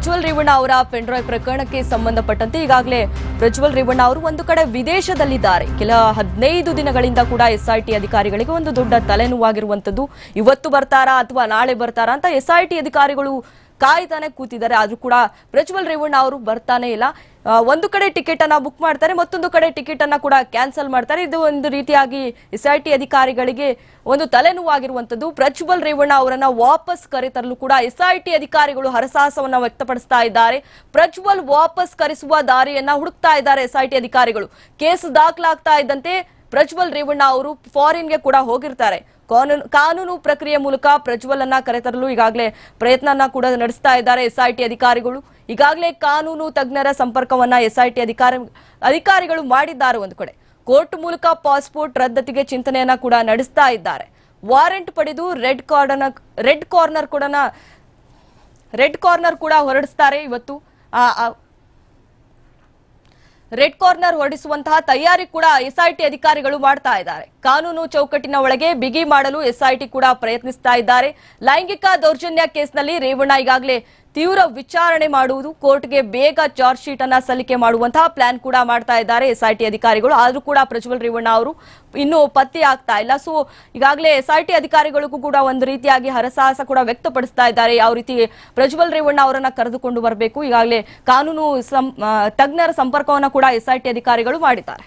ಪ್ರಜ್ವಲ್ ರೇವಣ್ಣ ಅವರ ಪೆಂಡ್ರಾಯ್ ಪ್ರಕರಣಕ್ಕೆ ಸಂಬಂಧಪಟ್ಟಂತೆ ಈಗಾಗಲೇ ಪ್ರಜ್ವಲ್ ರೇವಣ್ಣ ಅವರು ಒಂದು ಕಡೆ ವಿದೇಶದಲ್ಲಿದ್ದಾರೆ. ಕೆಲ ಹದಿನೈದು ದಿನಗಳಿಂದ ಕೂಡ ಎಸ್ಐಟಿ ಅಧಿಕಾರಿಗಳಿಗೆ ಒಂದು ದೊಡ್ಡ ತಲೆನೋವಾಗಿರುವಂತದ್ದು ಇವತ್ತು ಬರ್ತಾರಾ ಅಥವಾ ನಾಳೆ ಬರ್ತಾರಾ ಅಂತ ಎಸ್ಐಟಿ ಅಧಿಕಾರಿಗಳು ಕಾಯ್ತಾನೆ ಕೂತಿದ್ದಾರೆ. ಆದ್ರೂ ಕೂಡ ಪ್ರಜ್ವಲ್ ರೇವಣ್ಣ ಅವರು ಬರ್ತಾನೆ ಇಲ್ಲ. ಒಂದು ಕಡೆ ಟಿಕೆಟ್ ಅನ್ನ ಬುಕ್ ಮಾಡ್ತಾರೆ, ಮತ್ತೊಂದು ಕಡೆ ಟಿಕೆಟ್ ಅನ್ನ ಕೂಡ ಕ್ಯಾನ್ಸಲ್ ಮಾಡ್ತಾರೆ. ಇದು ಒಂದು ರೀತಿಯಾಗಿ ಎಸ್ಐಟಿ ಅಧಿಕಾರಿಗಳಿಗೆ ಒಂದು ತಲೆನೋವಾಗಿರುವಂತದ್ದು ಪ್ರಜ್ವಲ್ ರೇವಣ್ಣ ಅವರನ್ನ ವಾಪಸ್ ಕರೆತರಲು ಕೂಡ ಎಸ್ಐಟಿ ಅಧಿಕಾರಿಗಳು ಹರಸಾಹಸವನ್ನ ವ್ಯಕ್ತಪಡಿಸ್ತಾ ಇದ್ದಾರೆ. ಪ್ರಜ್ವಲ್ ವಾಪಸ್ ಕರೆಸುವ ದಾರಿಯನ್ನ ಹುಡುಕ್ತಾ ಇದ್ದಾರೆ ಟಿ ಅಧಿಕಾರಿಗಳು. ಕೇಸ್ ದಾಖಲಾಗ್ತಾ ಇದ್ದಂತೆ ಪ್ರಜ್ವಲ್ ರೇವಣ್ಣ ಅವರು ಫಾರಿನ್ಗೆ ಕೂಡ ಹೋಗಿರ್ತಾರೆ. ಕಾನೂನು ಪ್ರಕ್ರಿಯೆ ಮೂಲಕ ಪ್ರಜ್ವಲ್ ಅನ್ನ ಕರೆತರಲು ಈಗಾಗಲೇ ಪ್ರಯತ್ನನ ಕೂಡ ನಡೆಸ್ತಾ ಇದ್ದಾರೆ ಎಸ್ಐಟಿ ಅಧಿಕಾರಿಗಳು. ಈಗಾಗಲೇ ಕಾನೂನು ತಜ್ಞರ ಸಂಪರ್ಕವನ್ನ ಎಸ್ಐಟಿ ಅಧಿಕಾರಿ ಅಧಿಕಾರಿಗಳು ಮಾಡಿದ್ದಾರೆ ಒಂದು ಕಡೆ. ಕೋರ್ಟ್ ಮೂಲಕ ಪಾಸ್ಪೋರ್ಟ್ ರದ್ದತಿಗೆ ಚಿಂತನೆಯನ್ನ ಕೂಡ ನಡೆಸ್ತಾ ಇದ್ದಾರೆ. ವಾರೆಂಟ್ ಪಡೆದು ರೆಡ್ ಕಾರ್ಡನ ರೆಡ್ ಕಾರ್ನರ್ ಕೂಡ ರೆಡ್ ಕಾರ್ನರ್ ಕೂಡ ಹೊರಡಿಸ್ತಾರೆ ಇವತ್ತು. ರೆಡ್ ಕಾರ್ನರ್ ಹೊರಡಿಸುವಂತಹ ತಯಾರಿ ಕೂಡ ಎಸ್ಐಟಿ ಅಧಿಕಾರಿಗಳು ಮಾಡ್ತಾ ಇದ್ದಾರೆ. ಕಾನೂನು ಚೌಕಟ್ಟಿನ ಒಳಗೆ ಬಿಗಿ ಮಾಡಲು ಎಸ್ಐಟಿ ಕೂಡ ಪ್ರಯತ್ನಿಸ್ತಾ ಇದ್ದಾರೆ. ಲೈಂಗಿಕ ದೌರ್ಜನ್ಯ ಕೇಸ್ನಲ್ಲಿ ರೇವಣ್ಣ ಈಗಾಗಲೇ ತೀವ್ರ ವಿಚಾರಣೆ ಮಾಡುವುದು ಕೋರ್ಟ್ಗೆ ಬೇಗ ಚಾರ್ಜ್ ಶೀಟ್ ಅನ್ನ ಸಲ್ಲಿಕೆ ಮಾಡುವಂತಹ ಪ್ಲಾನ್ ಕೂಡ ಮಾಡ್ತಾ ಇದ್ದಾರೆ ಎಸ್ಐಟಿ ಅಧಿಕಾರಿಗಳು. ಆದರೂ ಕೂಡ ಪ್ರಜ್ವಲ್ ರೇವಣ್ಣ ಅವರು ಇನ್ನೂ ಪತ್ತೆ ಆಗ್ತಾ ಇಲ್ಲ. ಸೊ ಈಗಾಗಲೇ ಎಸ್ಐಟಿ ಅಧಿಕಾರಿಗಳಿಗೂ ಕೂಡ ಒಂದು ರೀತಿಯಾಗಿ ಹರಸಾಹಸ ಕೂಡ ವ್ಯಕ್ತಪಡಿಸ್ತಾ ಇದ್ದಾರೆ. ಯಾವ ರೀತಿ ಪ್ರಜ್ವಲ್ ರೇವಣ್ಣ ಅವರನ್ನ ಕರೆದುಕೊಂಡು ಬರಬೇಕು? ಈಗಾಗಲೇ ಕಾನೂನು ತಜ್ಞರ ಸಂಪರ್ಕವನ್ನು ಕೂಡ ಎಸ್ಐಟಿ ಅಧಿಕಾರಿಗಳು ಮಾಡಿದ್ದಾರೆ.